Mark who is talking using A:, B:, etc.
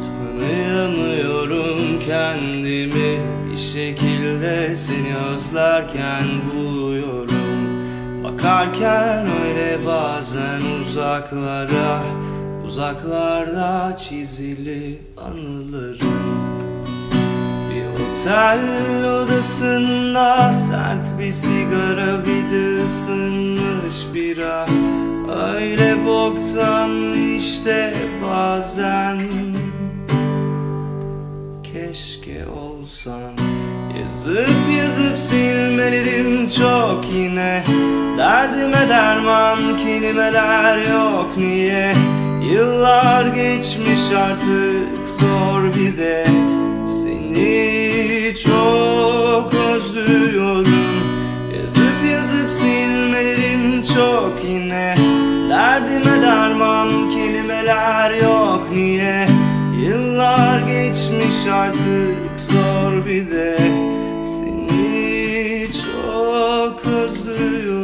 A: Tanıyamıyorum kendimi Bir şekilde seni özlerken buluyorum. Bakarken öyle bazen uzaklara Uzaklarda çizili anılarım Otel odasında sert bir sigara bir de ısınmış bira. Öyle boktan işte bazen. Keşke olsan. Yazıp yazıp silmelerim çok yine. Derdime derman kelimeler yok niye? Yıllar geçmiş artık zor bir de. Seni çok özlüyorum. Yazıp yazıp silmelerim çok yine derman kelimeler yok. Niye? Yıllar geçmiş artık zor bir de. Seni çok özlüyorum